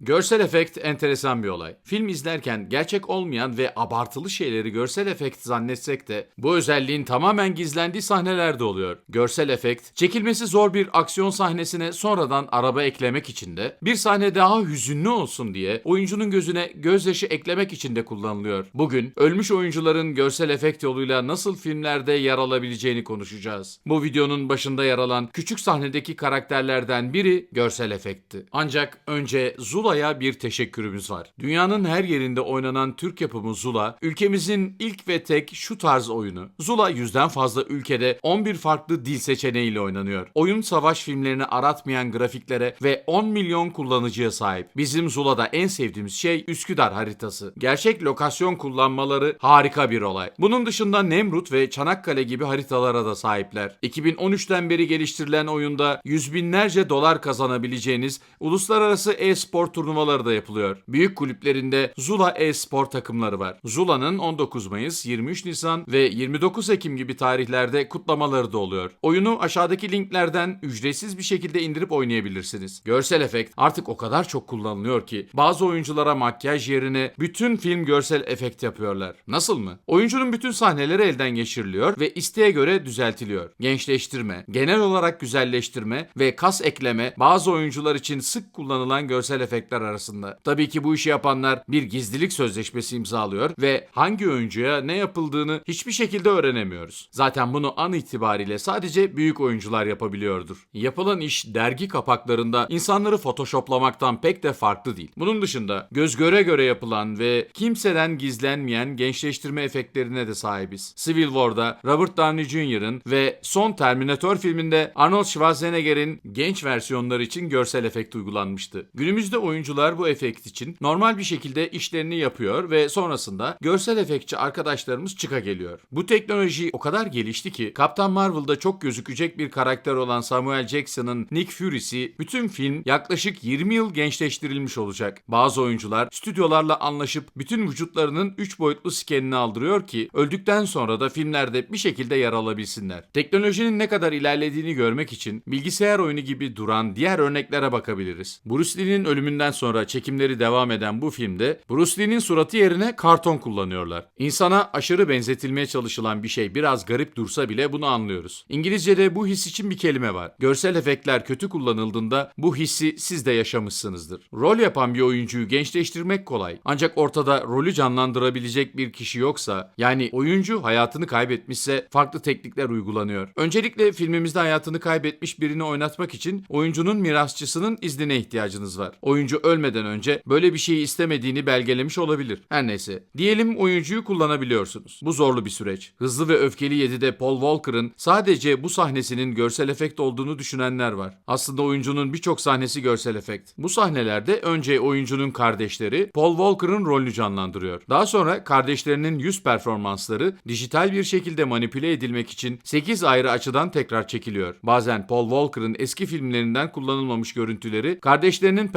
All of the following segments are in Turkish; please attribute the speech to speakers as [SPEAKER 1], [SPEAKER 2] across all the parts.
[SPEAKER 1] Görsel efekt enteresan bir olay. Film izlerken gerçek olmayan ve abartılı şeyleri görsel efekt zannetsek de bu özelliğin tamamen gizlendiği sahnelerde oluyor. Görsel efekt, çekilmesi zor bir aksiyon sahnesine sonradan araba eklemek için de, bir sahne daha hüzünlü olsun diye oyuncunun gözüne gözyaşı eklemek için de kullanılıyor. Bugün ölmüş oyuncuların görsel efekt yoluyla nasıl filmlerde yer alabileceğini konuşacağız. Bu videonun başında yer alan küçük sahnedeki karakterlerden biri görsel efektti. Ancak önce Zula'ya bir teşekkürümüz var. Dünyanın her yerinde oynanan Türk yapımı Zula, ülkemizin ilk ve tek şu tarz oyunu. Zula yüzden fazla ülkede 11 farklı dil seçeneğiyle oynanıyor. Oyun savaş filmlerini aratmayan grafiklere ve 10 milyon kullanıcıya sahip. Bizim Zula'da en sevdiğimiz şey Üsküdar haritası. Gerçek lokasyon kullanmaları harika bir olay. Bunun dışında Nemrut ve Çanakkale gibi haritalara da sahipler. 2013'ten beri geliştirilen oyunda yüz binlerce dolar kazanabileceğiniz uluslararası e-spor turnuvaları da yapılıyor. Büyük kulüplerinde Zula e-spor takımları var. Zula'nın 19 Mayıs, 23 Nisan ve 29 Ekim gibi tarihlerde kutlamaları da oluyor. Oyunu aşağıdaki linklerden ücretsiz bir şekilde indirip oynayabilirsiniz. Görsel efekt artık o kadar çok kullanılıyor ki bazı oyunculara makyaj yerine bütün film görsel efekt yapıyorlar. Nasıl mı? Oyuncunun bütün sahneleri elden geçiriliyor ve isteğe göre düzeltiliyor. Gençleştirme, genel olarak güzelleştirme ve kas ekleme bazı oyuncular için sık kullanılan görsel efektler arasında. Tabii ki bu işi yapanlar bir gizlilik sözleşmesi imzalıyor ve hangi oyuncuya ne yapıldığını hiçbir şekilde öğrenemiyoruz. Zaten bunu an itibariyle sadece büyük oyuncular yapabiliyordur. Yapılan iş dergi kapaklarında insanları photoshoplamaktan pek de farklı değil. Bunun dışında göz göre göre yapılan ve kimseden gizlenmeyen gençleştirme efektlerine de sahibiz. Civil War'da Robert Downey Jr.'ın ve son Terminator filminde Arnold Schwarzenegger'in genç versiyonları için görsel efekt uygulanmıştı. Günümüzde oyuncular bu efekt için normal bir şekilde işlerini yapıyor ve sonrasında görsel efektçi arkadaşlarımız çıka geliyor. Bu teknoloji o kadar gelişti ki Kaptan Marvel'da çok gözükecek bir karakter olan Samuel Jackson'ın Nick Fury'si bütün film yaklaşık 20 yıl gençleştirilmiş olacak. Bazı oyuncular stüdyolarla anlaşıp bütün vücutlarının 3 boyutlu skenini aldırıyor ki öldükten sonra da filmlerde bir şekilde yer alabilsinler. Teknolojinin ne kadar ilerlediğini görmek için bilgisayar oyunu gibi duran diğer örneklere bakabiliriz. Bruce Lee'nin ölümünden sonra çekimleri devam eden bu filmde Bruce Lee'nin suratı yerine karton kullanıyorlar. İnsana aşırı benzetilmeye çalışılan bir şey biraz garip dursa bile bunu anlıyoruz. İngilizce'de bu his için bir kelime var. Görsel efektler kötü kullanıldığında bu hissi siz de yaşamışsınızdır. Rol yapan bir oyuncuyu gençleştirmek kolay. Ancak ortada rolü canlandırabilecek bir kişi yoksa, yani oyuncu hayatını kaybetmişse farklı teknikler uygulanıyor. Öncelikle filmimizde hayatını kaybetmiş birini oynatmak için oyuncunun mirasçısının iznine ihtiyacınız var. Oyuncu ölmeden önce böyle bir şeyi istemediğini belgelemiş olabilir. Her neyse. Diyelim oyuncuyu kullanabiliyorsunuz. Bu zorlu bir süreç. Hızlı ve Öfkeli 7'de Paul Walker'ın sadece bu sahnesinin görsel efekt olduğunu düşünenler var. Aslında oyuncunun birçok sahnesi görsel efekt. Bu sahnelerde önce oyuncunun kardeşleri Paul Walker'ın rolünü canlandırıyor. Daha sonra kardeşlerinin yüz performansları dijital bir şekilde manipüle edilmek için 8 ayrı açıdan tekrar çekiliyor. Bazen Paul Walker'ın eski filmlerinden kullanılmamış görüntüleri kardeşlerinin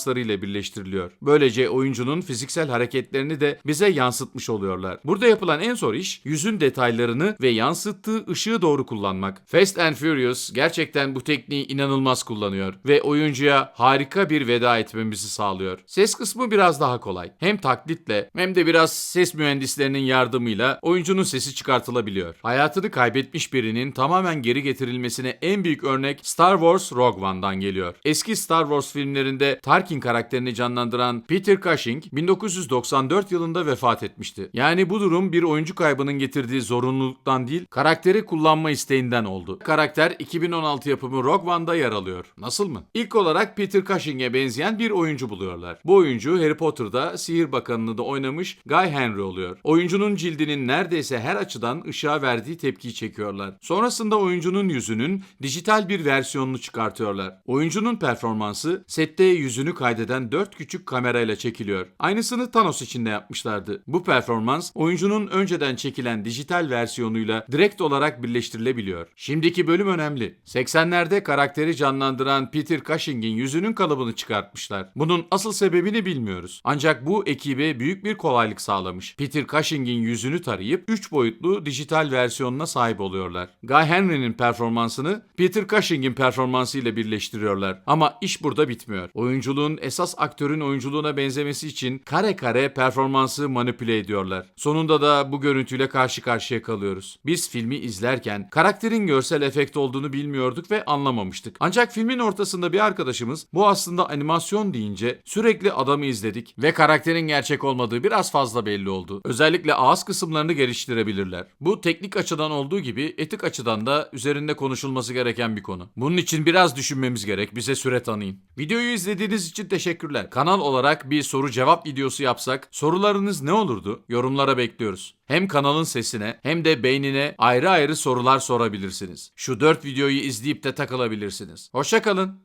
[SPEAKER 1] performanslarıyla birleştiriliyor. Böylece oyuncunun fiziksel hareketlerini de bize yansıtmış oluyorlar. Burada yapılan en zor iş yüzün detaylarını ve yansıttığı ışığı doğru kullanmak. Fast and Furious gerçekten bu tekniği inanılmaz kullanıyor ve oyuncuya harika bir veda etmemizi sağlıyor. Ses kısmı biraz daha kolay. Hem taklitle hem de biraz ses mühendislerinin yardımıyla oyuncunun sesi çıkartılabiliyor. Hayatını kaybetmiş birinin tamamen geri getirilmesine en büyük örnek Star Wars Rogue One'dan geliyor. Eski Star Wars filmlerinde Tarkin karakterini canlandıran Peter Cushing 1994 yılında vefat etmişti. Yani bu durum bir oyuncu kaybının getirdiği zorunluluktan değil, karakteri kullanma isteğinden oldu. Karakter 2016 yapımı Rogue One'da yer alıyor. Nasıl mı? İlk olarak Peter Cushing'e benzeyen bir oyuncu buluyorlar. Bu oyuncu Harry Potter'da Sihir Bakanı'nı da oynamış Guy Henry oluyor. Oyuncunun cildinin neredeyse her açıdan ışığa verdiği tepkiyi çekiyorlar. Sonrasında oyuncunun yüzünün dijital bir versiyonunu çıkartıyorlar. Oyuncunun performansı sette yüzünü kaydeden 4 küçük kamerayla çekiliyor. Aynısını Thanos için de yapmışlardı. Bu performans oyuncunun önceden çekilen dijital versiyonuyla direkt olarak birleştirilebiliyor. Şimdiki bölüm önemli. 80'lerde karakteri canlandıran Peter Cushing'in yüzünün kalıbını çıkartmışlar. Bunun asıl sebebini bilmiyoruz. Ancak bu ekibe büyük bir kolaylık sağlamış. Peter Cushing'in yüzünü tarayıp 3 boyutlu dijital versiyonuna sahip oluyorlar. Guy Henry'nin performansını Peter Cushing'in performansıyla birleştiriyorlar. Ama iş burada bitmiyor. Oyunculuğu oyunculuğun esas aktörün oyunculuğuna benzemesi için kare kare performansı manipüle ediyorlar. Sonunda da bu görüntüyle karşı karşıya kalıyoruz. Biz filmi izlerken karakterin görsel efekt olduğunu bilmiyorduk ve anlamamıştık. Ancak filmin ortasında bir arkadaşımız bu aslında animasyon deyince sürekli adamı izledik ve karakterin gerçek olmadığı biraz fazla belli oldu. Özellikle ağız kısımlarını geliştirebilirler. Bu teknik açıdan olduğu gibi etik açıdan da üzerinde konuşulması gereken bir konu. Bunun için biraz düşünmemiz gerek. Bize süre tanıyın. Videoyu izlediğiniz için teşekkürler. Kanal olarak bir soru cevap videosu yapsak sorularınız ne olurdu? Yorumlara bekliyoruz. Hem kanalın sesine hem de beynine ayrı ayrı sorular sorabilirsiniz. Şu 4 videoyu izleyip de takılabilirsiniz. Hoşçakalın.